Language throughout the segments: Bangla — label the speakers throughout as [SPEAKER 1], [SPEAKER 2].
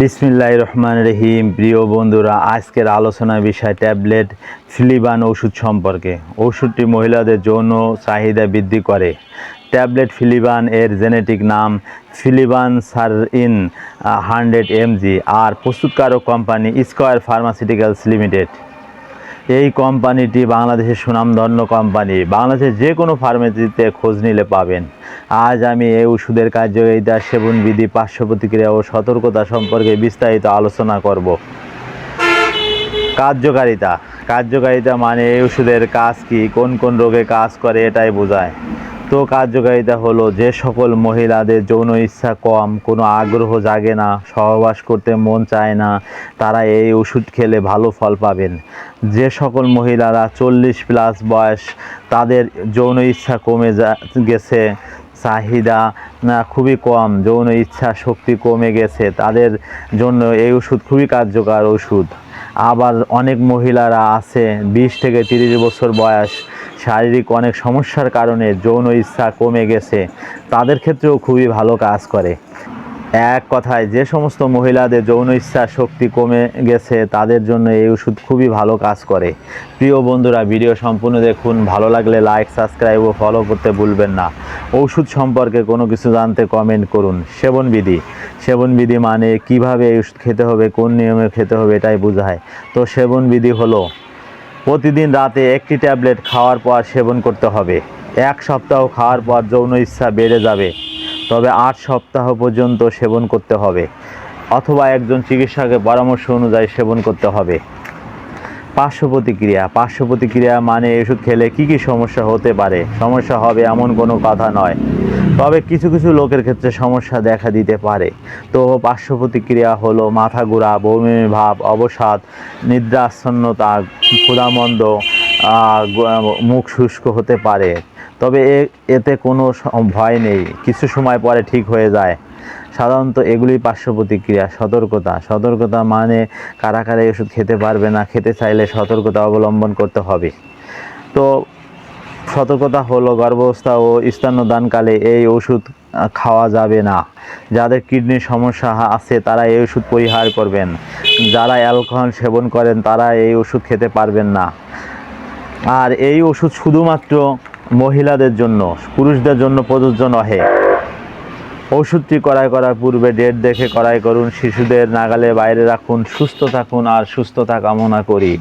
[SPEAKER 1] বিসমিল্লাহ রহমান রহিম। প্রিয় বন্ধুরা, আজকের আলোচনার বিষয় ট্যাবলেট ফিলিবান ওষুধ সম্পর্কে। ওষুধটি মহিলাদের যৌন চাহিদা বৃদ্ধি করে। ট্যাবলেট ফিলিবান এর জেনেটিক নাম ফিলিবান সার ইন হান্ড্রেড এমজি, আর প্রস্তুতকারক কোম্পানি স্কোয়ার ফার্মাসিউটিক্যালস লিমিটেড। এই কোম্পানিটি বাংলাদেশের সুনামধন্য কোম্পানি। বাংলাদেশের যে কোনো ফার্মেসিতে খোঁজ নিলে পাবেন। আজ আমি এই ওষুধের কার্যকারিতা, সেবন বিধি, পার্শ্ব প্রতিক্রিয়া ও সতর্কতা সম্পর্কে বিস্তারিত আলোচনা করব। কার্যকারিতা। কার্যকারিতা মানে এই ওষুধের কাজ কি, কোন কোন রোগে কাজ করে, এটাই বোঝায়। তো কার্যকারিতা হলো যে সকল মহিলাদের যৌন ইচ্ছা কম, কোনো আগ্রহ জাগে না, সহবাস করতে মন চায় না, তারা এই ওষুধ খেলে ভালো ফল পাবেন। যে সকল মহিলারা চল্লিশ প্লাস বয়স, তাদের যৌন ইচ্ছা কমে যা, গেছে, চাহিদা খুবই কম, যৌন ইচ্ছা শক্তি কমে গেছে, তাদের জন্য এই ওষুধ খুবই কার্যকর ওষুধ। আবার অনেক মহিলারা আছে, বিশ থেকে তিরিশ বছর বয়স, শারীরিক অনেক সমস্যার কারণে যৌন ইচ্ছা কমে গেছে। তাদের ক্ষেত্রেও খুবই ভালো কাজ করে। এক কথায়, যে সমস্ত মহিলাদের যৌন ইচ্ছা শক্তি কমে গেছে, তাদের জন্য এই ওষুধ খুবই ভালো কাজ করে। প্রিয় বন্ধুরা, ভিডিও সম্পূর্ণ দেখুন। ভালো লাগলে লাইক সাবস্ক্রাইব ও ফলো করতে ভুলবেন না। ওষুধ সম্পর্কে কোনো কিছু জানতে কমেন্ট করুন। সেবনবিধি সেবনবিধি মানে কীভাবে এই ওষুধ খেতে হবে, কোন নিয়মে খেতে হবে এটাই বোঝায়। তো সেবনবিধি হলো, প্রতিদিন রাতে একটি ট্যাবলেট খাওয়ার পর সেবন করতে হবে। এক সপ্তাহ খাওয়ার পর যৌন ইচ্ছা বেড়ে যাবে। তবে আট সপ্তাহ পর্যন্ত সেবন করতে হবে, অথবা একজন চিকিৎসকের পরামর্শ অনুযায়ী সেবন করতে হবে। পার্শ্ব প্রতিক্রিয়া পার্শ্ব প্রতিক্রিয়া মানে ওষুধ খেলে কি কি সমস্যা হতে পারে? সমস্যা হবে এমন কোনো কথা নয়, তবে কিছু কিছু লোকের ক্ষেত্রে সমস্যা দেখা দিতে পারে। তো পার্শ্ব প্রতিক্রিয়া হলো মাথা ঘোরা, বমি, ভাব, অবসাদ, নিদ্রাচ্ছন্নতা, ক্ষুধামন্দ মুখ শুষ্ক হতে পারে। তবে এতে কোনো ভয় নেই। কিছু সময় পরে ঠিক হয়ে যায়। সাধারণত এগুলি পার্শ্ব প্রতিক্রিয়া, সতর্কতা। সতর্কতা মানে কারা কারা ওষুধ খেতে পারবে না খেতে চাইলে সতর্কতা অবলম্বন করতে হবে। তো সতর্কতা হলো গর্ভাবস্থা ও স্তন্যদানকালে এই ওষুধ খাওয়া যাবে না। যাদের কিডনির সমস্যা আছে তারা এই ওষুধ পরিহার করবেন। যারা অ্যালকোহল সেবন করেন তারা এই ওষুধ খেতে পারবেন না। আর এই ওষুধ শুধুমাত্র মহিলাদের জন্য, পুরুষদের জন্য প্রযোজ্য নহে। ওষুধটি করাই করার পূর্বে ডেট দেখে করাই করুন, শিশুদের নাগালে বাইরে রাখুন, সুস্থ থাকুন আর সুস্থতা কামনা করি।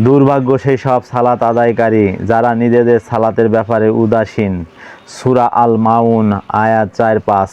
[SPEAKER 1] দুর্ভাগ্য সেই সব সালাত আদায়কারী যারা নিজেদের সালাতের ব্যাপারে উদাসীন। সুরা আল মাউন আয়াত চার, পাঁচ।